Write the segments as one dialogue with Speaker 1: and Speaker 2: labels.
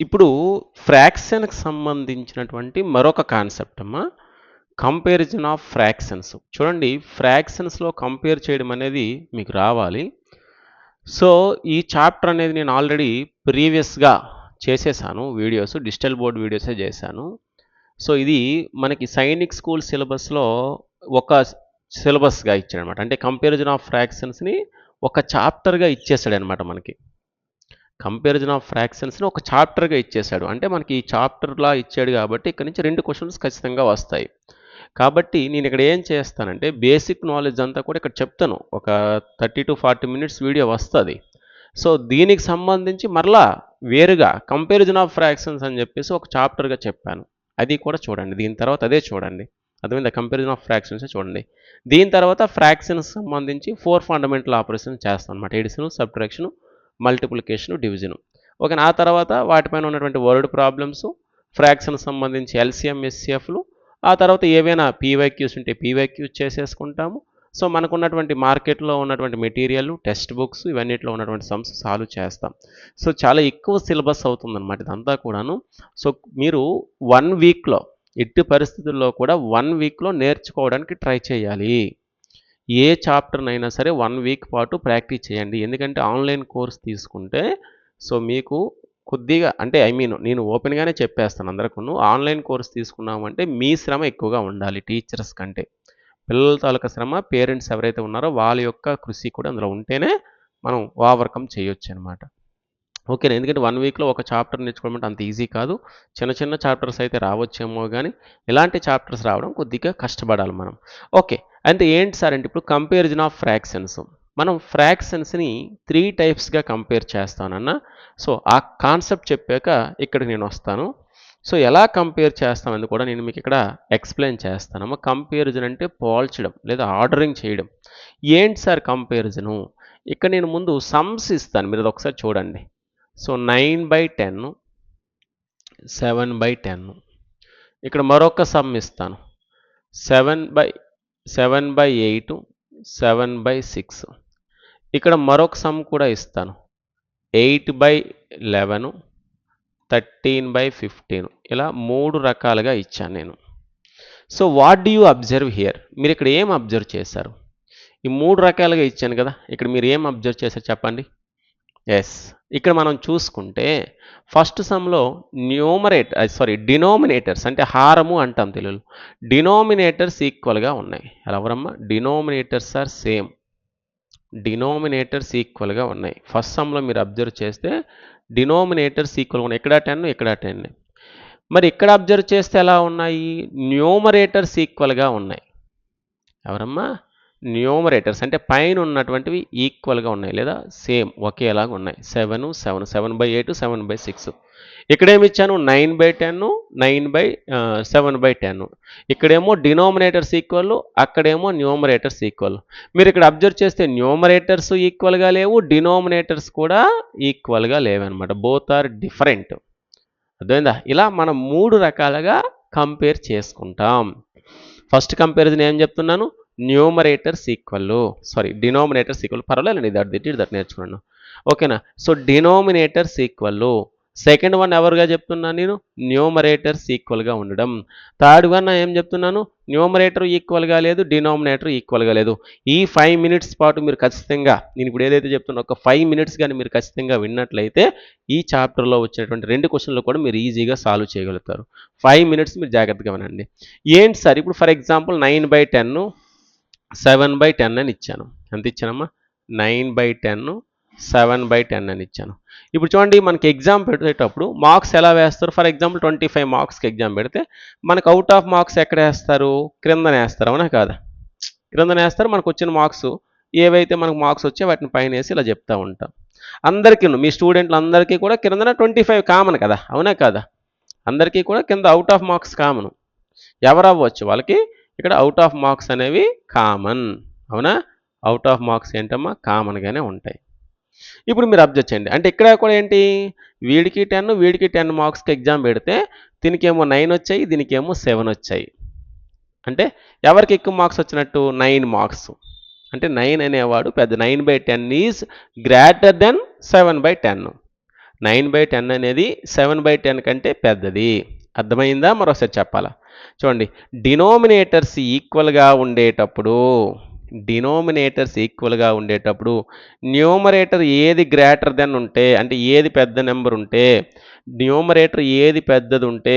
Speaker 1: ఇప్పుడు ఫ్రాక్షన్కి సంబంధించినటువంటి మరొక కాన్సెప్ట్ అమ్మా కంపారిజన్ ఆఫ్ ఫ్రాక్షన్స్. చూడండి ఫ్రాక్షన్స్లో కంపేర్ చేయడం అనేది మీకు రావాలి. సో ఈ చాప్టర్ అనేది నేను ఆల్రెడీ ప్రీవియస్గా చేసేసాను వీడియోస్ డిజిటల్ బోర్డ్ వీడియోసే చేశాను. సో ఇది మనకి సైనిక్ స్కూల్ సిలబస్లో ఒక సిలబస్గా ఇచ్చాడనమాట. అంటే కంపారిజన్ ఆఫ్ ఫ్రాక్షన్స్ని ఒక చాప్టర్గా ఇచ్చేసాడు అనమాట మనకి. కంపారిజన్ ఆఫ్ ఫ్రాక్షన్స్ని ఒక చాప్టర్గా ఇచ్చేశాడు. అంటే మనకి ఈ చాప్టర్లా ఇచ్చాడు కాబట్టి ఇక్కడ నుంచి రెండు క్వశ్చన్స్ ఖచ్చితంగా వస్తాయి. కాబట్టి నేను ఇక్కడ ఏం చేస్తానంటే బేసిక్ నాలెడ్జ్ అంతా కూడా ఇక్కడ చెప్తాను. ఒక thirty to forty minutes video వస్తుంది. సో దీనికి సంబంధించి మరలా వేరుగా కంపారిజన్ ఆఫ్ ఫ్రాక్షన్స్ అని చెప్పేసి ఒక చాప్టర్గా చెప్పాను. అది కూడా చూడండి. దీని తర్వాత అదే చూడండి. అర్థమైందా? కంపారిజన్ ఆఫ్ ఫ్రాక్షన్స్ చూడండి. దీని తర్వాత ఫ్రాక్షన్స్ సంబంధించి ఫోర్ ఫండమెంటల్ ఆపరేషన్ చేస్తాను అనమాట addition subtraction multiplication division. Okay ఆ తర్వాత వాటిపైన ఉన్నటువంటి వర్డ్ ప్రాబ్లమ్స్ ఫ్రాక్షన్ సంబంధించి ఎల్సిఎం ఎస్సిఎఫ్లు ఆ తర్వాత ఏవైనా పీవైక్యూస్ ఉంటే పీవైక్యూస్ చేసేసుకుంటాము. సో మనకున్నటువంటి మార్కెట్లో ఉన్నటువంటి మెటీరియల్ టెక్స్ట్ బుక్స్ ఇవన్నిట్లో ఉన్నటువంటి సమ్స్ సాల్వ్ చేస్తాం. సో చాలా ఎక్కువ సిలబస్ అవుతుందన్నమాట ఇదంతా కూడాను. సో మీరు వన్ వీక్లో ఎట్టి పరిస్థితుల్లో కూడా వన్ వీక్లో నేర్చుకోవడానికి ట్రై చేయాలి. ఏ చాప్టర్నైనా సరే వన్ వీక్ పాటు ప్రాక్టీస్ చేయండి. ఎందుకంటే ఆన్లైన్ కోర్స్ తీసుకుంటే సో మీకు కొద్దిగా అంటే ఐ మీన్ నేను ఓపెన్గానే చెప్పేస్తాను అందరికీ ఆన్లైన్ కోర్స్ తీసుకున్నామంటే మీ శ్రమ ఎక్కువగా ఉండాలి టీచర్స్ కంటే. పిల్లల తాలూకా శ్రమ పేరెంట్స్ ఎవరైతే ఉన్నారో వాళ్ళ యొక్క కృషి కూడా అందులో ఉంటేనే మనం ఓవర్కమ్ చేయొచ్చు అనమాట ఓకేనా? ఎందుకంటే వన్ వీక్లో ఒక చాప్టర్ నేర్చుకోవడం అంత ఈజీ కాదు. చిన్న చిన్న చాప్టర్స్ అయితే రావచ్చేమో కానీ ఇలాంటి చాప్టర్స్ రావడం కొద్దిగా కష్టపడాలి మనం. ఓకే. అంటే ఏంటి సార్ అంటే ఇప్పుడు కంపారిజన్ ఆఫ్ ఫ్రాక్షన్స్ మనం ఫ్రాక్షన్స్ని త్రీ టైప్స్గా కంపేర్ చేస్తానన్న సో ఆ కాన్సెప్ట్ చెప్పాక ఇక్కడికి నేను వస్తాను. సో ఎలా కంపేర్ చేస్తామని కూడా నేను మీకు ఇక్కడ ఎక్స్ప్లెయిన్ చేస్తానమ్మా కంపారిజన్ అంటే పోల్చడం లేదా ఆర్డరింగ్ చేయడం. ఏంటి సార్ కంపారిజను ఇక్కడ నేను ముందు సమ్స్ ఇస్తాను. మీరు ఒకసారి చూడండి. So nine by ten seven by ten ఇక్కడ మరొక సమ్ ఇస్తాను. Seven by seven by eight seven by six. ఇక్కడ మరొక సమ్ కూడా ఇస్తాను. Eight by eleven thirteen by fifteen. ఇలా మూడు రకాలుగా ఇచ్చాను నేను. So what do you observe here? మీరు ఇక్కడ ఏం అబ్జర్వ్ చేశారు? ఈ మూడు రకాలుగా ఇచ్చాను కదా ఇక్కడ మీరు ఏం అబ్జర్వ్ చేశారు చెప్పండి. ఎస్ ఇక్కడ మనం చూసుకుంటే ఫస్ట్ సమ్లో న్యూమరేట్ సారీ డినోమినేటర్స్ అంటే హారము అంటాం తెలుగులో. డినోమినేటర్స్ ఈక్వల్గా ఉన్నాయి. ఎవరమ్మా? డినోమినేటర్స్ ఆర్ సేమ్ డినోమినేటర్స్ ఈక్వల్గా ఉన్నాయి. ఫస్ట్ సమ్లో మీరు అబ్జర్వ్ చేస్తే డినోమినేటర్స్ ఈక్వల్గా ఉన్నాయి. ఇక్కడ టెన్ ఇక్కడ టెన్ మరి ఇక్కడ అబ్జర్వ్ చేస్తే ఎలా ఉన్నాయి? న్యూమరేటర్స్ ఈక్వల్గా ఉన్నాయి. ఎవరమ్మా? న్యూమరేటర్స్ అంటే పైన ఉన్నటువంటివి ఈక్వల్గా ఉన్నాయి లేదా సేమ్ ఒకేలాగా ఉన్నాయి. Seven seven seven by eight seven by six ఇక్కడేమి ఇచ్చాను? Nine by ten nine by seven by ten ఇక్కడేమో డినోమినేటర్స్ ఈక్వల్ అక్కడేమో న్యూమరేటర్స్ ఈక్వల్ మీరు ఇక్కడ అబ్జర్వ్ చేస్తే న్యూమరేటర్స్ ఈక్వల్గా లేవు డినోమినేటర్స్ కూడా ఈక్వల్గా లేవన్నమాట. బోత్ ఆర్ డిఫరెంట్ అర్థమైందా? ఇలా మనం మూడు రకాలుగా కంపేర్ చేసుకుంటాం. ఫస్ట్ కంపారిజన్ ఏం చెప్తున్నాను? Numerator equal sorry denominator equal పర్వాలేదు దట్ దిట్ ఇట్ దట్ నేర్చుకున్నాను. ఓకేనా so denominator equal second one ఎవరుగా చెప్తున్నాను నేను? న్యూమరేటర్ ఈక్వల్గా ఉండడం. థర్డ్ వన్ ఏం చెప్తున్నాను? న్యూమరేటర్ ఈక్వల్గా లేదు డినోమినేటర్ ఈక్వల్గా లేదు. ఈ ఫైవ్ మినిట్స్ పాటు మీరు ఖచ్చితంగా నేను ఇప్పుడు ఏదైతే చెప్తున్నా ఒక ఫైవ్ మినిట్స్ కానీ మీరు ఖచ్చితంగా విన్నట్లయితే ఈ చాప్టర్లో వచ్చినటువంటి రెండు క్వశ్చన్లు కూడా మీరు ఈజీగా సాల్వ్ చేయగలుగుతారు. ఫైవ్ మినిట్స్ మీరు జాగ్రత్తగా వినండి. ఏంటి సార్? ఇప్పుడు for example nine by ten seven by ten అని ఇచ్చాను. ఎంత ఇచ్చానమ్మా? Nine by ten seven by ten అని ఇచ్చాను. ఇప్పుడు చూడండి మనకి ఎగ్జామ్ పెట్టేటప్పుడు మార్క్స్ ఎలా వేస్తారు? ఫర్ ఎగ్జాంపుల్ ట్వంటీ ఫైవ్ మార్క్స్కి ఎగ్జామ్ పెడితే మనకు అవుట్ ఆఫ్ మార్క్స్ ఎక్కడ వేస్తారు? క్రిందన వేస్తారు. అవునా కాదా? క్రిందన వేస్తారు. మనకు వచ్చిన మార్క్స్ ఏవైతే మనకు మార్క్స్ వచ్చాయో వాటిని పైన వేసి ఇలా చెప్తూ ఉంటాం. అందరికీ మీ స్టూడెంట్లు అందరికీ కూడా కిందన ట్వంటీ ఫైవ్ కామన్ కదా? అవునా కాదా? అందరికీ కూడా కింద అవుట్ ఆఫ్ మార్క్స్ కామన్ ఎవరు అవ్వచ్చు? వాళ్ళకి ఇక్కడ అవుట్ ఆఫ్ మార్క్స్ అనేవి కామన్ అవునా? అవుట్ ఆఫ్ మార్క్స్ ఏంటమ్మా? కామన్గానే ఉంటాయి. ఇప్పుడు మీరు అబ్జర్వ్ చేయండి. అంటే ఇక్కడ కూడా ఏంటి? వీడికి టెన్ వీడికి టెన్ మార్క్స్కి ఎగ్జామ్ పెడితే దీనికేమో నైన్ వచ్చాయి దీనికేమో సెవెన్ వచ్చాయి. అంటే ఎవరికి ఎక్కువ మార్క్స్ వచ్చినట్టు? నైన్ మార్క్స్ అంటే నైన్ అనేవాడు పెద్ద nine by ten is greater than seven by ten nine by ten అనేది సెవెన్ బై టెన్ కంటే పెద్దది. అర్థమైందా? మరోసారి చెప్పాలా? చూడండి డినోమినేటర్స్ ఈక్వల్గా ఉండేటప్పుడు డినోమినేటర్స్ ఈక్వల్గా ఉండేటప్పుడు న్యూమరేటర్ ఏది గ్రేటర్ దెన్ ఉంటే అంటే ఏది పెద్ద నెంబర్ ఉంటే న్యూమరేటర్ ఏది పెద్దది ఉంటే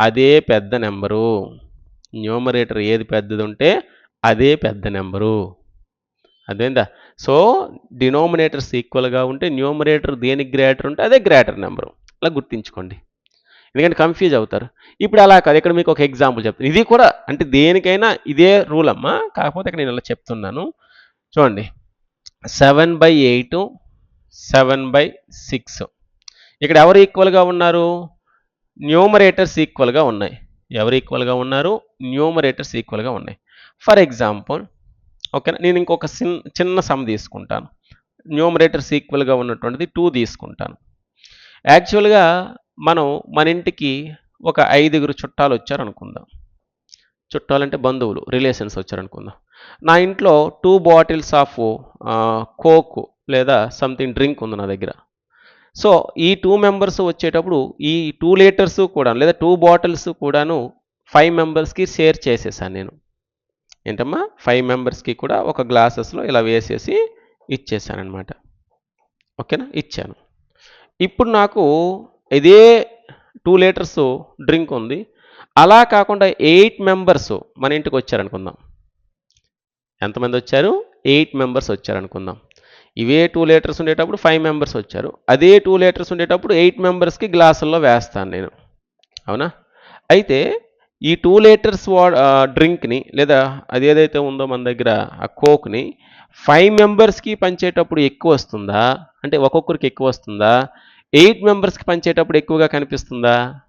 Speaker 1: అదే పెద్ద నెంబరు న్యూమరేటర్ ఏది పెద్దది ఉంటే అదే పెద్ద నెంబరు అదేందా సో డినోమినేటర్స్ ఈక్వల్గా ఉంటే న్యూమరేటర్ దేనికి గ్రేటర్ ఉంటే అదే గ్రేటర్ నెంబరు అలా గుర్తించుకోండి. ఎందుకంటే కన్ఫ్యూజ్ అవుతారు. ఇప్పుడు అలా కాదు. ఇక్కడ మీకు ఒక ఎగ్జాంపుల్ చెప్తాను ఇది కూడా అంటే దేనికైనా ఇదే రూల్ అమ్మా. కాకపోతే ఇక్కడ నేను ఇలా చెప్తున్నాను. చూడండి. Seven by eight seven by six ఇక్కడ ఎవరు ఈక్వల్గా ఉన్నారు? న్యూమరేటర్స్ ఈక్వల్గా ఉన్నాయి. ఎవరు ఈక్వల్గా ఉన్నారు? న్యూమరేటర్స్ ఈక్వల్గా ఉన్నాయి. ఫర్ ఎగ్జాంపుల్ ఓకేనా నేను ఇంకొక చిన్న చిన్న సమ్ తీసుకుంటాను. న్యూమరేటర్స్ ఈక్వల్గా ఉన్నటువంటిది టూ తీసుకుంటాను. యాక్చువల్గా మనం మన ఇంటికి ఒక ఐదుగురు చుట్టాలు వచ్చారు అనుకుందాం చుట్టాలంటే బంధువులు రిలేషన్స్ వచ్చారనుకుందాం. నా ఇంట్లో టూ బాటిల్స్ ఆఫ్ కోక్ లేదా సంథింగ్ డ్రింక్ ఉంది నా దగ్గర. సో ఈ టూ మెంబర్స్ వచ్చేటప్పుడు ఈ టూ లీటర్స్ కూడా లేదా టూ బాటిల్స్ కూడాను ఫైవ్ మెంబర్స్కి షేర్ చేసేసాను నేను. ఏంటమ్మా? ఫైవ్ మెంబర్స్కి కూడా ఒక గ్లాసెస్లో ఇలా వేసేసి ఇచ్చేసాను అనమాట ఓకేనా? ఇచ్చాను. ఇప్పుడు నాకు ఇదే టూ లీటర్స్ డ్రింక్ ఉంది. అలా కాకుండా ఎయిట్ మెంబర్స్ మన ఇంటికి వచ్చారనుకుందాం. ఎంతమంది వచ్చారు? ఎయిట్ మెంబర్స్ వచ్చారనుకుందాం. ఇవే టూ లీటర్స్ ఉండేటప్పుడు ఫైవ్ మెంబర్స్ వచ్చారు. అదే టూ లీటర్స్ ఉండేటప్పుడు ఎయిట్ మెంబర్స్కి గ్లాసుల్లో వేస్తాను నేను. అవునా? అయితే ఈ టూ లీటర్స్ వా డ్రింక్ని లేదా అది ఏదైతే ఉందో మన దగ్గర ఆ కోక్ని ఫైవ్ మెంబర్స్కి పంచేటప్పుడు ఎక్కువ వస్తుందా? అంటే ఒక్కొక్కరికి ఎక్కువ వస్తుందా? ఎయిట్ మెంబర్స్కి పంచేటప్పుడు ఎక్కువగా కనిపిస్తుందా?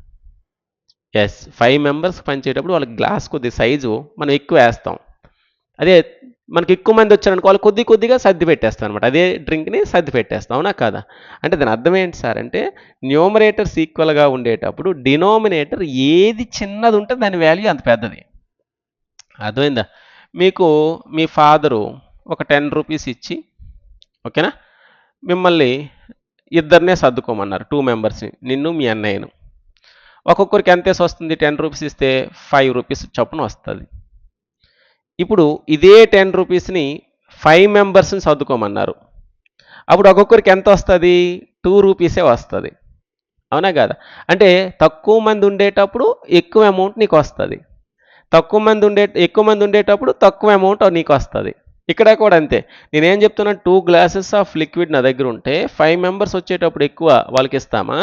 Speaker 1: ఎస్ ఫైవ్ మెంబర్స్కి పంచేటప్పుడు వాళ్ళకి గ్లాస్ కొద్ది సైజు మనం ఎక్కువ వేస్తాం. అదే మనకి ఎక్కువ మంది వచ్చారనుకో వాళ్ళు కొద్ది కొద్దిగా సర్ది పెట్టేస్తాం అనమాట అదే డ్రింక్ని సర్ది పెట్టేస్తాం. అవునా కాదా? అంటే దాని అర్థం ఏంటి సార్ అంటే న్యూమరేటర్స్ ఈక్వల్గా ఉండేటప్పుడు డినోమినేటర్ ఏది చిన్నది ఉంటే దాని వాల్యూ అంత పెద్దది. అర్థమైందా? మీకు మీ ఫాదరు ఒక టెన్ రూపీస్ ఇచ్చి ఓకేనా? మిమ్మల్ని ఇద్దరినే సర్దుకోమన్నారు టూ మెంబర్స్ని నిన్ను మీ అన్నయ్యను. ఒక్కొక్కరికి ఎంతేసి వస్తుంది టెన్ రూపీస్ ఇస్తే ఫైవ్ రూపీస్ చొప్పున వస్తుంది. ఇప్పుడు ఇదే టెన్ రూపీస్ని ఫైవ్ మెంబర్స్ని సర్దుకోమన్నారు. అప్పుడు ఒక్కొక్కరికి ఎంత వస్తుంది? టూ రూపీసే వస్తుంది. అవునా కదా? అంటే తక్కువ మంది ఉండేటప్పుడు ఎక్కువ అమౌంట్ నీకు వస్తుంది. తక్కువ మంది ఉండే ఎక్కువ మంది ఉండేటప్పుడు తక్కువ అమౌంట్ నీకు వస్తుంది. ఇక్కడ కూడా అంతే. నేనేం చెప్తున్నా టూ గ్లాసెస్ ఆఫ్ లిక్విడ్ నా దగ్గర ఉంటే ఫైవ్ మెంబర్స్ వచ్చేటప్పుడు ఎక్కువ వాళ్ళకి ఇస్తామా?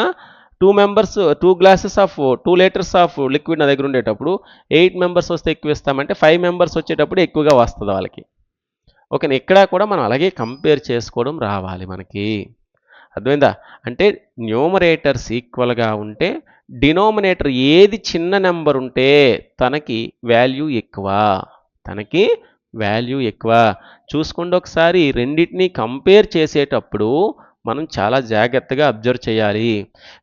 Speaker 1: Two members two glasses of two litres of liquid నా దగ్గర ఉండేటప్పుడు ఎయిట్ మెంబర్స్ వస్తే ఎక్కువ ఇస్తామంటే ఫైవ్ మెంబర్స్ వచ్చేటప్పుడు ఎక్కువగా వస్తుంది వాళ్ళకి. ఓకే ఇక్కడ కూడా మనం అలాగే కంపేర్ చేసుకోవడం రావాలి మనకి. అర్థమైందా? అంటే న్యూమరేటర్స్ ఈక్వల్గా ఉంటే డినోమినేటర్ ఏది చిన్న నెంబర్ ఉంటే తనకి వాల్యూ ఎక్కువ. తనకి వాల్యూ ఎక్కువ. చూసుకోండి ఒకసారి రెండింటినీ కంపేర్ చేసేటప్పుడు మనం చాలా జాగ్రత్తగా అబ్జర్వ్ చేయాలి.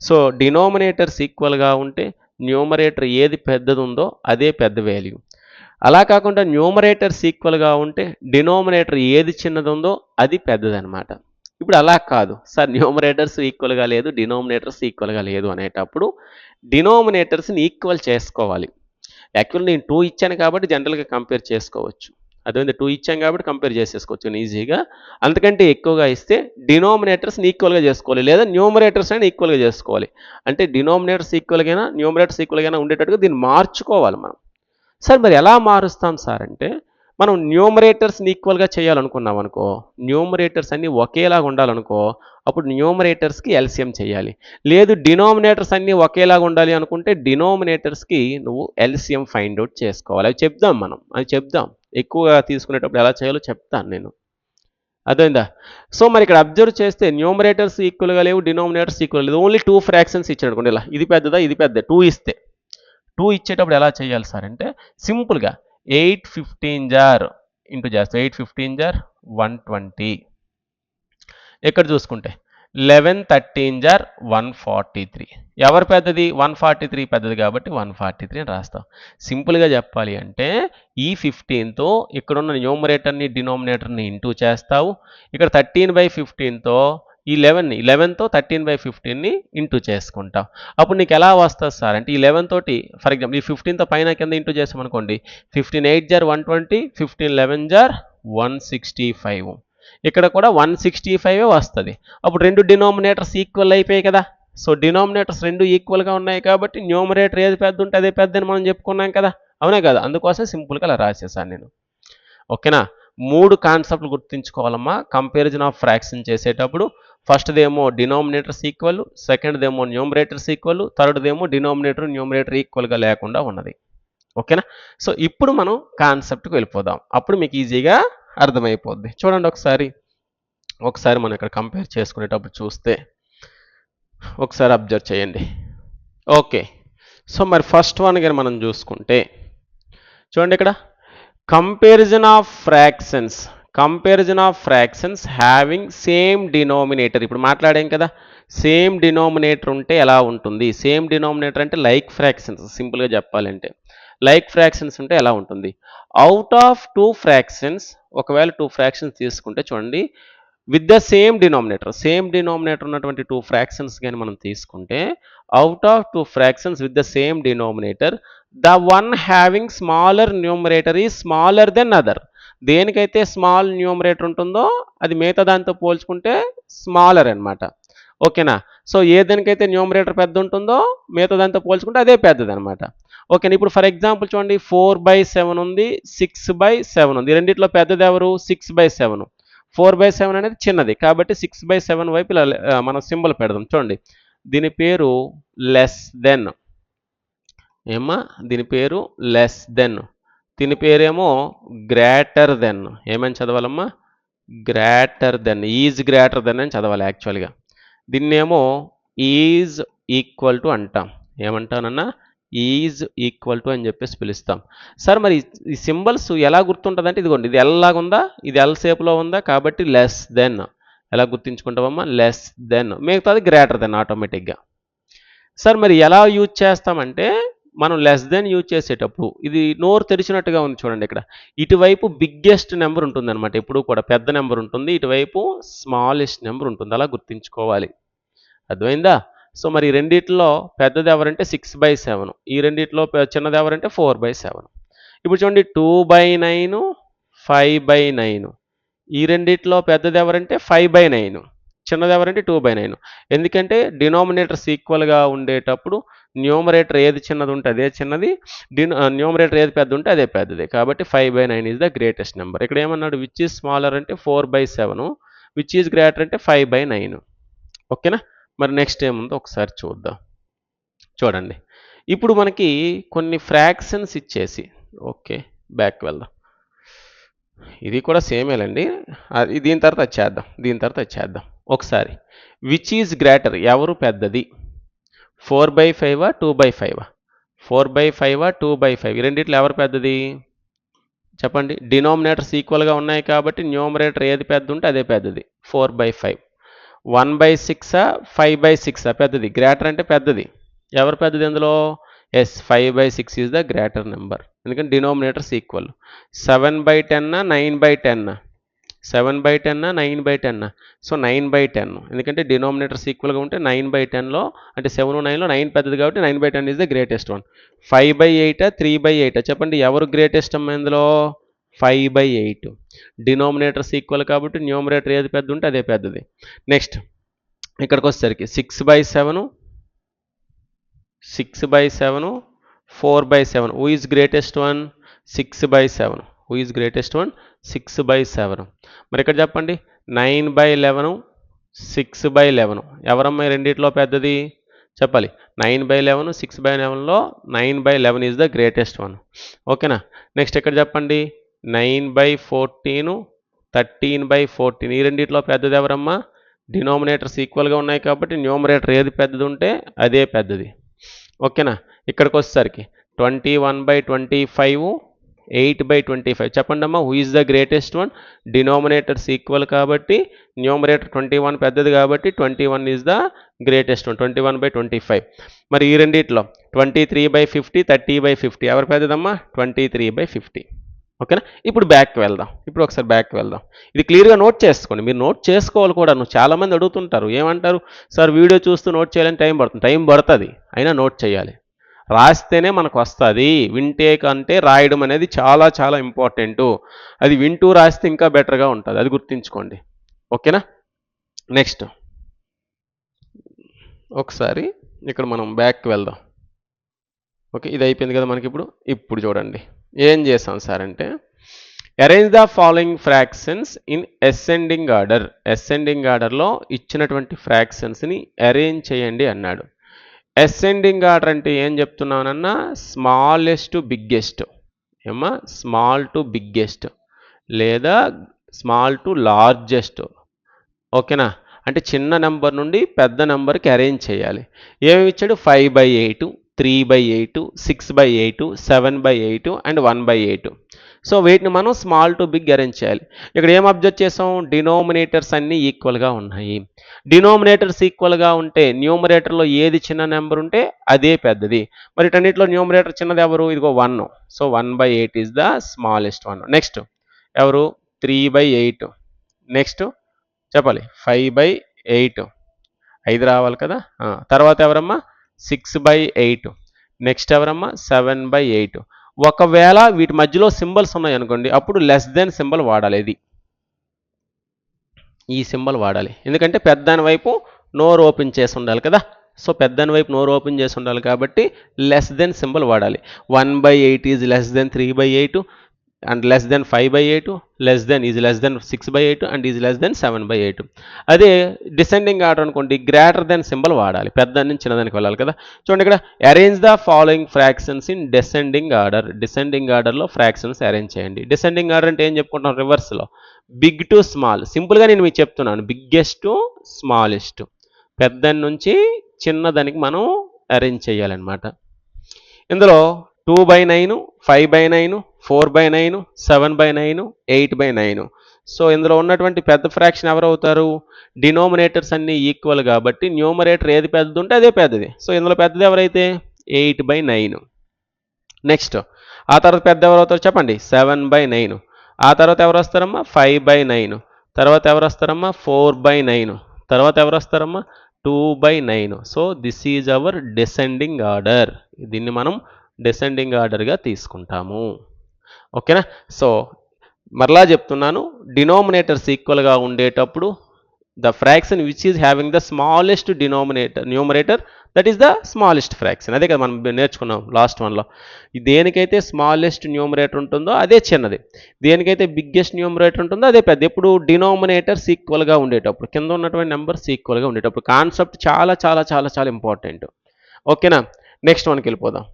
Speaker 1: సో డినోమినేటర్స్ ఈక్వల్గా ఉంటే న్యూమరేటర్ ఏది పెద్దది ఉందో అదే పెద్ద వాల్యూ. అలా కాకుండా న్యూమరేటర్స్ ఈక్వల్గా ఉంటే డినోమినేటర్ ఏది చిన్నది ఉందో అది పెద్దదనమాట. ఇప్పుడు అలా కాదు. సార్ న్యూమరేటర్స్ ఈక్వల్గా లేదు డినోమినేటర్స్ ఈక్వల్గా లేదు అనేటప్పుడు డినోమినేటర్స్ని ఈక్వల్ చేసుకోవాలి. యాక్చువల్ నేను టూ ఇచ్చాను కాబట్టి జనరల్గా కంపేర్ చేసుకోవచ్చు. అదే టూ ఇచ్చాం కాబట్టి కంపేర్ చేసేసుకోవచ్చు ఈజీగా అంతకంటే ఎక్కువగా ఇస్తే డినోమినేటర్స్ని ఈక్వల్గా చేసుకోవాలి. లేదా న్యూమరేటర్స్ అయినా ఈక్వల్గా చేసుకోవాలి. అంటే డినోమినేటర్స్ ఈక్వల్గా న్యూమరేటర్స్ ఈక్వల్గా ఉండేటట్టుగా దీన్ని మార్చుకోవాలి మనం. సార్ మరి ఎలా మారుస్తాం సార్ అంటే మనం న్యూమరేటర్స్ని ఈక్వల్గా చేయాలనుకున్నాం అనుకో న్యూమరేటర్స్ అన్నీ ఒకేలాగా ఉండాలనుకో అప్పుడు న్యూమరేటర్స్కి ఎల్సిఎం చేయాలి. లేదు డినోమినేటర్స్ అన్నీ ఒకేలాగా ఉండాలి అనుకుంటే డినోమినేటర్స్కి నువ్వు ఎల్సిఎం ఫైండ్ అవుట్ చేసుకోవాలి. అవి చెప్దాం మనం. అవి చెప్దాం. ఎక్కువగా తీసుకునేటప్పుడు ఎలా చేయాలో చెప్తాను నేను. అర్థమైందా? సో మరి ఇక్కడ అబ్జర్వ్ చేస్తే న్యూమరేటర్స్ ఈక్వల్గా లేవు డినోమినేటర్స్ ఈక్వల్ లేదు ఓన్లీ టూ ఫ్రాక్షన్స్ ఇచ్చాడు అనుకోండి ఇలా ఇది పెద్దదా ఇది పెద్ద టూ ఇస్తే. టూ ఇచ్చేటప్పుడు ఎలా చేయాలి సార్ అంటే సింపుల్గా ఎయిట్ ఫిఫ్టీన్ జార్ ఇంటూ చేస్తాం eight fifteen are one twenty. ఎక్కడ చూసుకుంటే eleven thirteen are one forty three ఎవరు పెద్దది? వన్ ఫార్టీ త్రీ పెద్దది కాబట్టి వన్ ఫార్టీ త్రీ అని రాస్తాం. సింపుల్గా చెప్పాలి అంటే ఈ ఫిఫ్టీన్తో ఇక్కడున్న న్యూమరేటర్ని డినోమినేటర్ని ఇంటూ చేస్తావు. ఇక్కడ థర్టీన్ బై ఫిఫ్టీన్తో ఈ లెవెన్ని లెవెన్తో థర్టీన్ బై ఫిఫ్టీన్ని ఇంటూ చేసుకుంటాం. అప్పుడు నీకు ఎలా వస్తుంది సార్? అంటే ఈ లెవెన్ తోటి ఫర్ ఎగ్జాంపుల్ ఈ ఫిఫ్టీన్తో పైన కింద ఇంటూ చేసామనుకోండి fifteen eight are one twenty fifteen eleven are one sixty five ఇక్కడ కూడా వన్ సిక్స్టీ ఫైవ్ వస్తుంది. అప్పుడు రెండు డినామినేటర్స్ ఈక్వల్ అయిపోయాయి కదా. సో డినామినేటర్స్ రెండు ఈక్వల్గా ఉన్నాయి కాబట్టి న్యూమరేటర్ ఏది పెద్ద ఉంటే అదే పెద్ద అని మనం చెప్పుకున్నాం కదా. అవునే కదా? అందుకోసం సింపుల్గా అలా రాసేసాను నేను. ఓకేనా మూడు కాన్సెప్ట్లు గుర్తుంచుకోవాలమ్మా. కంపారిజన్ ఆఫ్ ఫ్రాక్షన్ చేసేటప్పుడు ఫస్ట్దేమో డినామినేటర్స్ ఈక్వల్ సెకండ్దేమో న్యూమరేటర్స్ ఈక్వల్ థర్డ్దేమో డినామినేటర్ న్యూమరేటర్ ఈక్వల్గా లేకుండా ఉన్నది. ఓకేనా సో ఇప్పుడు మనం కాన్సెప్ట్కి వెళ్ళిపోదాం. అప్పుడు మీకు ఈజీగా అర్థమైపోద్ది. చూడండి ఒకసారి ఒకసారి మనం ఇక్కడ కంపేర్ చేసుకునేటప్పుడు చూస్తే ఒకసారి అబ్జర్వ్ చేయండి. ఓకే సో మరి ఫస్ట్ వన్ కానీ మనం చూసుకుంటే చూడండి ఇక్కడ comparison of fractions comparison of fractions having same denominator ఇప్పుడు మాట్లాడాం కదా. సేమ్ డినోమినేటర్ ఉంటే ఎలా ఉంటుంది? సేమ్ డినోమినేటర్ అంటే లైక్ ఫ్రాక్షన్స్ సింపుల్గా చెప్పాలంటే. లైక్ ఫ్రాక్షన్స్ ఉంటే ఎలా ఉంటుంది? అవుట్ ఆఫ్ టూ ఫ్రాక్షన్స్ ఒకవేళ టూ ఫ్రాక్షన్స్ తీసుకుంటే చూడండి. With the same denominator same denominator ఉన్నటువంటి టూ ఫ్రాక్షన్స్ కానీ మనం తీసుకుంటే out of two fractions with the same denominator the one having smaller numerator ఈ స్మాలర్ దెన్ అదర్ దేనికైతే స్మాల్ న్యూమరేటర్ ఉంటుందో అది మిగతా దాంతో పోల్చుకుంటే స్మాలర్ అనమాట ఓకేనా? సో ఏ దానికైతే న్యూమరేటర్ పెద్ద ఉంటుందో మిగతా దాంతో పోల్చుకుంటే అదే పెద్దది అనమాట ఓకేనా? ఇప్పుడు ఫర్ ఎగ్జాంపుల్ చూడండి ఫోర్ బై సెవెన్ ఉంది సిక్స్ బై సెవెన్ ఉంది. రెండిట్లో పెద్దది ఎవరు six by seven four by seven అనేది చిన్నది. కాబట్టి సిక్స్ బై సెవెన్ వైపు ఇలా మనం సింబల్ పెడదాం. చూడండి. దీని పేరు లెస్ దెన్ ఏమ్మా? దీని పేరు లెస్ దెన్ దీని పేరేమో గ్రేటర్ దెన్. ఏమని చదవాలమ్మా? Greater than. Is greater than అని చదవాలి యాక్చువల్గా. దీన్నేమో ఈజ్ ఈక్వల్ టు అంటాం. ఏమంటానన్నా? ఈజ్ ఈక్వల్ టు అని చెప్పేసి పిలుస్తాం. సార్ మరి ఈ- సింబల్స్ ఎలా గుర్తుంటుందంటే ఇదిగోండి ఇది ఎలాగుందా ఇది ఎల్ షేప్లో ఉందా? కాబట్టి లెస్ దెన్. ఎలా గుర్తుంచుకుంటామమ్మా లెస్ దెన్. మిగతాది గ్రేటర్ దెన్ ఆటోమేటిక్గా. సార్ మరి ఎలా యూజ్ చేస్తామంటే మనం లెస్ దెన్ యూజ్ చేసేటప్పుడు ఇది నోరు తెరిచినట్టుగా ఉంది చూడండి ఇక్కడ. ఇటువైపు బిగ్గెస్ట్ నెంబర్ ఉంటుంది అనమాట ఎప్పుడు కూడా పెద్ద నెంబర్ ఉంటుంది. ఇటువైపు స్మాలెస్ట్ నెంబర్ ఉంటుంది. అలా గుర్తుంచుకోవాలి. అర్థమైందా? సో మరి రెండిట్లో పెద్దది ఎవరంటే సిక్స్ బై సెవెన్ ఈ రెండిట్లో చిన్నది ఎవరంటే ఫోర్ బై సెవెన్ ఇప్పుడు చూడండి two by nine five by nine ఈ రెండిట్లో పెద్దది ఎవరంటే ఫైవ్ బై నైన్ చిన్నది ఎవరంటే టూ బై నైన్ ఎందుకంటే డినామినేటర్స్ ఈక్వల్గా ఉండేటప్పుడు న్యూమరేటర్ ఏది చిన్నది ఉంటే అదే చిన్నది న్యూమరేటర్ ఏది పెద్ద ఉంటే అదే పెద్దది. కాబట్టి five by nine is the greatest number ఇక్కడ ఏమన్నాడు? విచ్ ఈజ్ స్మాలర్ అంటే four by seven which is greater అంటే ఫైవ్ బై నైన్ ఓకేనా? మరి నెక్స్ట్ ఏముందో ఒకసారి చూద్దాం. చూడండి. ఇప్పుడు మనకి కొన్ని ఫ్రాక్షన్స్ ఇచ్చేసి ఓకే బ్యాక్ వెళ్దాం. ఇది కూడా సేమేలండి దీని తర్వాత వచ్చేద్దాం దీని తర్వాత వచ్చేద్దాం ఒకసారి. విచ్ ఈజ్ గ్రేటర్ ఎవరు పెద్దది? ఫోర్ బై ఫైవా టూ బై ఫైవా ఫోర్ బై ఫైవా టూ బై ఫైవ్ రెండిట్లో ఎవరు పెద్దది? చెప్పండి. డినామినేటర్స్ ఈక్వల్గా ఉన్నాయి కాబట్టి న్యూమరేటర్ ఏది పెద్ద ఉంటే అదే పెద్దది. Four by five one by సిక్సా five by సిక్సా పెద్దది. గ్రేటర్ అంటే పెద్దది. ఎవరు పెద్దది ఇందులో? Yes five by six is the greater number ఎందుకంటే డినామినేటర్స్ ఈక్వల్ సెవెన్ బై టెన్నా నైన్ బై టెన్నా సెవెన్ బై టెన్నా నైన్ బై టెన్నా సో నైన్ బై టెన్. ఎందుకంటే డినామినేటర్స్ ఈక్వల్గా ఉంటే నైన్ బై టెన్లో అంటే సెవెన్ నైన్లో నైన్ పెద్దది కాబట్టి nine by ten is the greatest one five by ఎయిటా three by ఎయిటా చెప్పండి ఎవరు గ్రేటెస్ట్ అమ్మ ఇందులో? Five by eight denominators equal కాబట్టి న్యూమరేటర్ ఏది పెద్ద ఉంటే అదే పెద్దది. నెక్స్ట్ ఇక్కడికి వచ్చేసరికి six by seven six by seven four by seven who is greatest one six by seven who is greatest one six by seven. మరి ఇక్కడ చెప్పండి? Nine by eleven six by eleven. ఎవరమ్మా రెండిట్లో పెద్దది? చెప్పాలి. Nine by eleven six by లెవెన్లో nine by eleven is the greatest one. ఓకేనా? Next ఇక్కడ చెప్పండి? Nine by fourteen thirteen by fourteen. ఈ రెండిట్లో పెద్దది ఎవరమ్మా? డినోమినేటర్స్ ఈక్వల్గా ఉన్నాయి కాబట్టి న్యూమరేటర్ ఏది పెద్దది ఉంటే అదే పెద్దది. ఓకేనా? ఇక్కడికి వచ్చేసరికి twenty one by twenty five eight by twenty five. చెప్పండి అమ్మా who is the greatest one denominators equal కాబట్టి న్యూమరేటర్ ట్వంటీ వన్ పెద్దది కాబట్టి twenty one is the greatest one twenty one by twenty five మరి ఈ రెండిట్లో twenty three by fifty thirty by fifty ఎవరు పెద్దదమ్మా? ట్వంటీ త్రీ బై ఫిఫ్టీ ఓకేనా? ఇప్పుడు బ్యాక్ వెళ్దాం. ఇప్పుడు ఒకసారి బ్యాక్ వెళ్దాం. ఇది క్లియర్గా నోట్ చేసుకోండి. మీరు నోట్ చేసుకోవాలి కూడా. నువ్వు చాలామంది అడుగుతుంటారు. ఏమంటారు? సార్ వీడియో చూస్తూ నోట్ చేయాలని టైం పడుతుంది. టైం పడుతుంది. అయినా నోట్ చేయాలి. రాస్తేనే మనకు వస్తుంది వింటే కంటే రాయడం అనేది చాలా చాలా ఇంపార్టెంట్. అది వింటూ రాస్తే ఇంకా బెటర్గా ఉంటుంది. అది గుర్తుంచుకోండి. ఓకేనా? నెక్స్ట్. ఒకసారి ఇక్కడ మనం బ్యాక్కి వెళ్దాం. ఓకే ఇది అయిపోయింది కదా మనకి ఇప్పుడు? ఇప్పుడు చూడండి. ఏం చేసాం సార్ అంటే arrange the following fractions in ascending order ascending ఆర్డర్లో ఇచ్చినటువంటి ఫ్రాక్షన్స్ని అరేంజ్ చేయండి అన్నాడు. అసెండింగ్ ఆర్డర్ అంటే ఏం చెప్తున్నానన్నా స్మాలెస్ట్ టు బిగ్గెస్ట్ ఏమా స్మాల్ టు బిగ్గెస్ట్ లేదా స్మాల్ టు లార్జెస్ట్ ఓకేనా? అంటే చిన్న నెంబర్ నుండి పెద్ద నెంబర్కి అరేంజ్ చేయాలి. ఏమి ఇచ్చాడు? Five by eight three by eight six by eight seven by eight and one by eight so వీటిని మనం స్మాల్ టు బిగ్ అరేంజ్ చేయాలి. ఇక్కడ ఏం అబ్జర్వ్ చేసాం? డినోమినేటర్స్ అన్నీ ఈక్వల్గా ఉన్నాయి. డినోమినేటర్స్ ఈక్వల్గా ఉంటే న్యూమరేటర్లో ఏది చిన్న నెంబర్ ఉంటే అదే పెద్దది. మరి ఇటన్నింటిలో న్యూమరేటర్ చిన్నది ఎవరు? ఇదిగో one so one by eight is the smallest one next ఎవరు? త్రీ బై ఎయిట్ నెక్స్ట్ చెప్పాలి. ఫైవ్ బై ఎయిట్ ఐదు రావాలి కదా? తర్వాత ఎవరమ్మా? సిక్స్ బై ఎయిట్ నెక్స్ట్ ఎవరమ్మా? సెవెన్ బై ఎయిట్ ఒకవేళ వీటి మధ్యలో సింబల్స్ ఉన్నాయి అనుకోండి అప్పుడు లెస్ దెన్ సింబల్ వాడాలి ఇది. ఈ సింబల్ వాడాలి. ఎందుకంటే పెద్దాని వైపు నోరు ఓపెన్ చేసి ఉండాలి కదా. సో పెద్దాని వైపు నోరు ఓపెన్ చేసి ఉండాలి కాబట్టి లెస్ దెన్ సింబల్ వాడాలి. One by eight is less than three by eight and less than five by eight less than is less than six by eight and is less than seven by eight అదే descending order అనుకోండి greater than symbol వాడాలి పెద్ద నుంచి చిన్నదానికి వెళ్ళాలి కదా. చూడండి ఇక్కడ arrange the following fractions in descending order descending ఆర్డర్లో ఫ్రాక్షన్స్ అరేంజ్ చేయండి. డిసెండింగ్ ఆర్డర్ అంటే ఏం చెప్పుకుంటాం రివర్స్లో బిగ్ టు స్మాల్ సింపుల్గా నేను మీకు చెప్తున్నాను. బిగ్గెస్ట్ టు స్మాలెస్ట్ పెద్ద నుంచి చిన్నదానికి మనం అరేంజ్ చేయాలన్నమాట. ఇందులో two by nine five by nine four by nine seven by nine eight by nine. So ఇందులో ఉన్నటువంటి పెద్ద ఫ్రాక్షన్ ఎవరవుతారు? డినోమినేటర్స్ అన్నీ ఈక్వల్ కాబట్టి న్యూమరేటర్ ఏది పెద్దది ఉంటే అదే పెద్దది. సో ఇందులో పెద్దది ఎవరైతే? Eight by nine. నెక్స్ట్ ఆ తర్వాత పెద్ద ఎవరవుతారు చెప్పండి? Seven by nine. ఆ తర్వాత ఎవరు వస్తారమ్మా ఫైవ్ బై నైన్. తర్వాత ఎవరు వస్తారమ్మా ఫోర్ బై నైన్. తర్వాత ఎవరు వస్తారమ్మా two by nine. So this is our descending order. దీన్ని మనం డిసెండింగ్ ఆర్డర్గా తీసుకుంటాము. ఓకేనా? సో మరలా చెప్తున్నాను డినోమినేటర్స్ ఈక్వల్గా ఉండేటప్పుడు the fraction which is having the smallest denominator numerator that is the smallest fraction. అదే కదా మనం నేర్చుకున్నాం లాస్ట్ వన్లో. దేనికైతే స్మాలెస్ట్ న్యూమరేటర్ ఉంటుందో అదే చిన్నది. దేనికైతే బిగ్గెస్ట్ న్యూమరేటర్ ఉంటుందో అదే పెద్ద. ఎప్పుడు డినోమినేటర్స్ ఈక్వల్గా ఉండేటప్పుడు కింద ఉన్నటువంటి నెంబర్స్ ఈక్వల్గా ఉండేటప్పుడు కాన్సెప్ట్ చాలా చాలా చాలా చాలా ఇంపార్టెంట్. ఓకేనా? నెక్స్ట్ వన్కి వెళ్ళిపోదాం.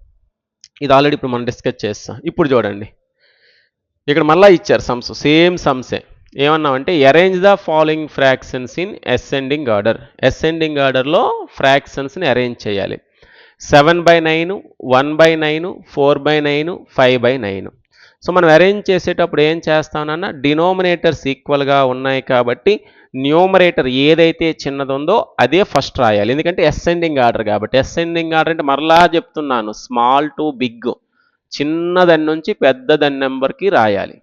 Speaker 1: ఇది ఆల్రెడీ ఇప్పుడు మనం డిస్కస్ చేస్తాం. ఇప్పుడు చూడండి. ఇక్కడ మళ్ళీ ఇచ్చారు సమ్స్ సేమ్ సమ్సే ఏమన్నామంటే arrange the following fractions in ascending order ascending ఆర్డర్లో ఫ్రాక్షన్స్ని అరేంజ్ చేయాలి. Seven by nine one by nine four by nine five by nine so మనం అరేంజ్ చేసేటప్పుడు ఏం చేస్తామన్నా డినోమినేటర్స్ ఈక్వల్గా ఉన్నాయి కాబట్టి న్యూమరేటర్ ఏదైతే చిన్నది ఉందో అదే ఫస్ట్ రాయాలి. ఎందుకంటే అసెండింగ్ ఆర్డర్ కాబట్టి అసెండింగ్ ఆర్డర్ అంటే మరలా చెప్తున్నాను స్మాల్ టు బిగ్ చిన్నదాని నుంచి పెద్దదాని నెంబర్కి రాయాలి.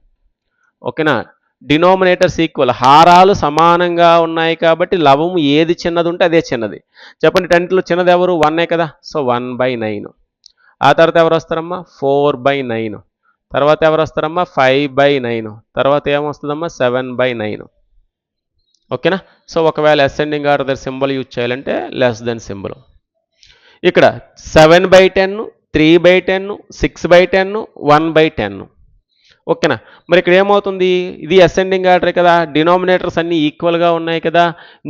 Speaker 1: ఓకేనా? డినోమినేటర్స్ ఈక్వల్ హారాలు సమానంగా ఉన్నాయి కాబట్టి లవము ఏది చిన్నది ఉంటే అదే చిన్నది. చెప్పండి టెన్త్లో చిన్నది ఎవరు వన్నే కదా? So one by nine. ఆ తర్వాత ఎవరు వస్తారమ్మా ఫోర్ బై నైన్. తర్వాత ఎవరు వస్తారమ్మా ఫైవ్ బై నైన్. తర్వాత ఏమొస్తుందమ్మా? Seven by nine. ఓకేనా? సో ఒకవేళ అసెండింగ్ ఆర్డర్ సింబల్ యూజ్ చేయాలంటే లెస్ దెన్ సింబల్. ఇక్కడ seven by ten three by ten six by ten one by ten. ఓకేనా? మరి ఇక్కడ ఏమవుతుంది? ఇది అసెండింగ్ ఆర్డర్ కదా. డినామినేటర్స్ అన్నీ ఈక్వల్గా ఉన్నాయి కదా.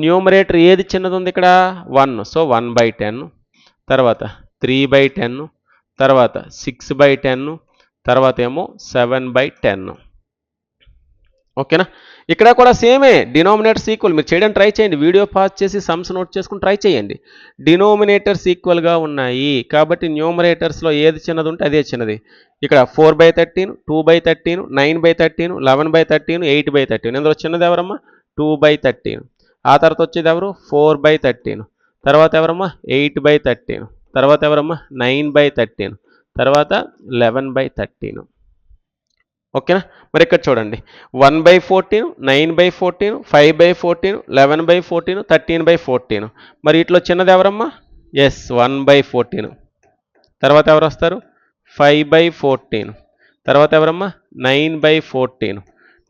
Speaker 1: న్యూమరేటర్ ఏది చిన్నది ఉంది ఇక్కడ? One so one by ten తర్వాత త్రీ బై టెన్ తర్వాత సిక్స్ బై టెన్ తర్వాత ఏమో సెవెన్ బై టెన్ ఓకేనా? ఇక్కడ కూడా సేమే డినామినేటర్స్ ఈక్వల్ మీరు చేయడానికి ట్రై చేయండి. వీడియో పాస్ చేసి సమ్స్ నోట్ చేసుకుని ట్రై చేయండి. డినోమినేటర్స్ ఈక్వల్గా ఉన్నాయి. కాబట్టి న్యూమరేటర్స్లో ఏది చిన్నది ఉంటే అదే చిన్నది. ఇక్కడ four by thirteen two by thirteen nine by thirteen eleven by thirteen eight by thirteen. ఇందులో చిన్నది ఎవరమ్మా? Two by thirteen. ఆ తర్వాత వచ్చేది ఎవరు? Four by thirteen. తర్వాత ఎవరమ్మా? Eight by thirteen. తర్వాత ఎవరమ్మా? Nine by thirteen. తర్వాత లెవెన్ బై థర్టీన్. ఓకేనా? మరి ఇక్కడ చూడండి. One by fourteen nine by fourteen five by fourteen eleven by fourteen thirteen by fourteen మరి ఇట్లో చిన్నది ఎవరమ్మా? ఎస్ వన్ బై ఫోర్టీన్ తర్వాత ఎవరు వస్తారు? ఫైవ్ బై ఫోర్టీన్ తర్వాత ఎవరమ్మా? నైన్ బై ఫోర్టీన్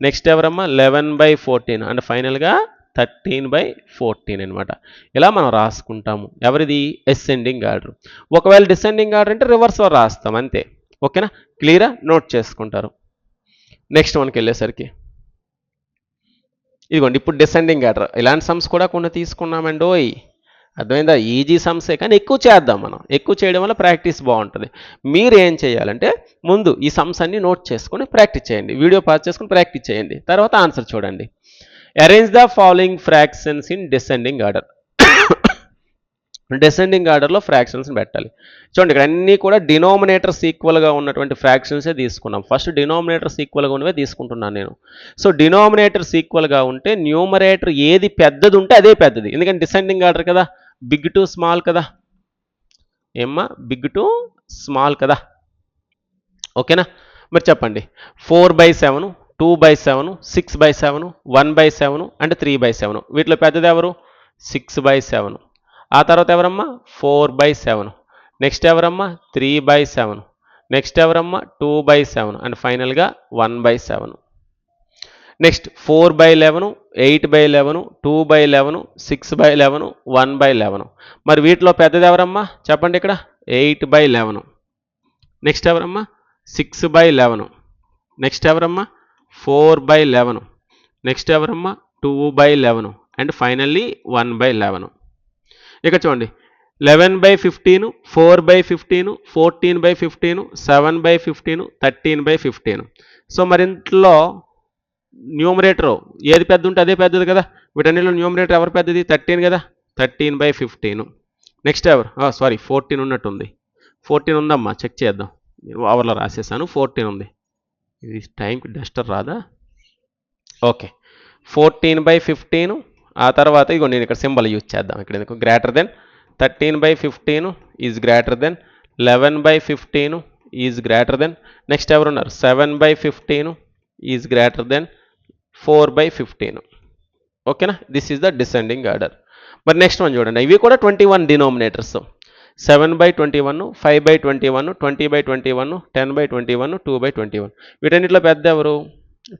Speaker 1: నెక్స్ట్ ఎవరమ్మా? లెవెన్ బై ఫోర్టీన్ అండ్ ఫైనల్గా థర్టీన్ బై ఫోర్టీన్ అనమాట ఇలా మనం రాసుకుంటాము. ఎవరిది? ఎస్సెండింగ్ ఆర్డర్ ఒకవేళ డిసెండింగ్ ఆర్డర్ అంటే రివర్స్లో రాస్తాం అంతే. ఓకేనా? క్లియరా నోట్ చేసుకుంటారు. నెక్స్ట్ వన్కి వెళ్ళేసరికి. ఇదిగోండి ఇప్పుడు డిసెండింగ్ ఆర్డర్ ఇలాంటి సమ్స్ కూడా కొన్ని తీసుకున్నామండి ఓయ్. అర్థమైందా? ఈజీ సమ్సే కానీ ఎక్కువ చేద్దాం మనం. ఎక్కువ చేయడం వల్ల ప్రాక్టీస్ బాగుంటుంది. మీరు ఏం చేయాలంటే ముందు ఈ సమ్స్ అన్ని నోట్ చేసుకొని ప్రాక్టీస్ చేయండి. వీడియో పాస్ చేసుకుని ప్రాక్టీస్ చేయండి. తర్వాత ఆన్సర్ చూడండి. Arrange the following fractions in descending order descending ఆర్డర్లో ఫ్రాక్షన్స్ని పెట్టాలి. చూడండి ఇక్కడ అన్నీ కూడా డినోమినేటర్ సీక్వల్గా ఉన్నటువంటి ఫ్రాక్షన్సే తీసుకున్నాం. ఫస్ట్ డినోమినేటర్ సీక్వల్గా ఉన్నవే తీసుకుంటున్నాను నేను. సో డినోమినేటర్ సీక్వల్గా ఉంటే న్యూమరేటర్ ఏది పెద్దది ఉంటే అదే పెద్దది. ఎందుకంటే డిసెండింగ్ ఆర్డర్ కదా బిగ్ టు స్మాల్ కదా. ఏమ్మా? బిగ్ టు స్మాల్ కదా. ఓకేనా? మరి చెప్పండి. Four by seven two by seven six by seven one by seven and three by seven వీటిలో పెద్దది ఎవరు? సిక్స్ బై సెవెన్ ఆ తర్వాత ఎవరమ్మా? Four by seven. నెక్స్ట్ ఎవరమ్మా? Three by seven. నెక్స్ట్ ఎవరమ్మా? Two by seven. అండ్ ఫైనల్గా one by seven. Next four by eleven eight by eleven two by eleven six by eleven one by eleven. మరి వీటిలో పెద్దది ఎవరమ్మా? చెప్పండి ఇక్కడ. Eight by eleven. Next ఎవరమ్మా? Six by eleven. Next ఎవరమ్మా? Four by eleven. Next ఎవరమ్మా? Two by eleven. And finally one by eleven. ఇక చూడండి. Eleven by fifteen four by fifteen fourteen by fifteen seven by fifteen thirteen by fifteen so మరి ఇంట్లో numerator ఏది పెద్ద ఉంటే అదే పెద్దది కదా? వీటన్నిటిలో న్యూమరేటర్ ఎవరు పెద్దది? థర్టీన్ కదా? థర్టీన్ బై ఫిఫ్టీన్ నెక్స్ట్ ఎవరు? సారీ ఫోర్టీన్ ఉన్నట్టుంది. ఫోర్టీన్ ఉందమ్మా చెక్ చేద్దాం. ఓవర్లో రాసేసాను ఫోర్టీన్ ఉంది. ఇది టైంకి డస్టర్ రాదా? ఓకే ఫోర్టీన్ బై ఫిఫ్టీన్ ఆ తర్వాత ఇగో నేను ఇక్కడ సింబల్ యూజ్ చేద్దాం. ఇక్కడ ఎందుకు? Greater than thirteen by fifteen is greater than eleven by fifteen is greater than next ఎవరు ఉన్నారు seven by fifteen is greater than four by fifteen ఓకేనా? This is the descending order మరి next one చూడండి. ఇవి కూడా twenty one denominators seven by twenty one five by twenty one twenty by twenty one ten by twenty one two by twenty one వీటన్నిటిలో పెద్ద ఎవరు?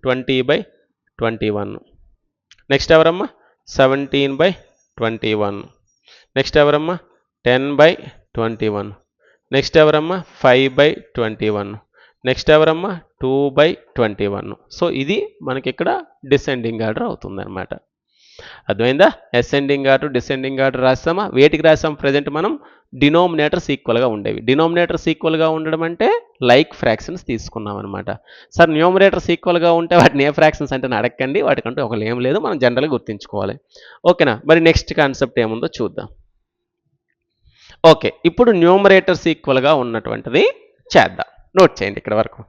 Speaker 1: Twenty by twenty one next ఎవరమ్మా? Seventeen by twenty one next ఎవరమ్మా? Ten by twenty one next ఎవరమ్మా? Five by twenty one next ఎవరమ్మా? Two by twenty one so ఇది మనకి ఇక్కడ డిసెండింగ్ ఆర్డర్ అవుతుంది అనమాట అర్థమైందా? అసెండింగ్ ఆర్డర్ డిసెండింగ్ ఆర్డర్ రాస్తామా? వేటికి రాసాం ప్రజెంట్ మనం డినోమినేటర్స్ ఈక్వల్గా ఉండేవి. డినోమినేటర్స్ ఈక్వల్గా ఉండడం అంటే లైక్ ఫ్రాక్షన్స్ తీసుకున్నాం అనమాట సార్ న్యూమరేటర్స్ ఈక్వల్గా ఉంటే వాటిని ఏ ఫ్రాక్షన్స్ అంటే అడగండి వాటికంటే ఒకళ్ళు ఏం లేదు. మనం జనరల్గా గుర్తుంచుకోవాలి. ఓకేనా మరి నెక్స్ట్ కాన్సెప్ట్ ఏముందో చూద్దాం. ఓకే ఇప్పుడు న్యూమరేటర్స్ ఈక్వల్గా ఉన్నటువంటిది చేద్దాం. నోట్ చేయండి ఇక్కడ వరకు.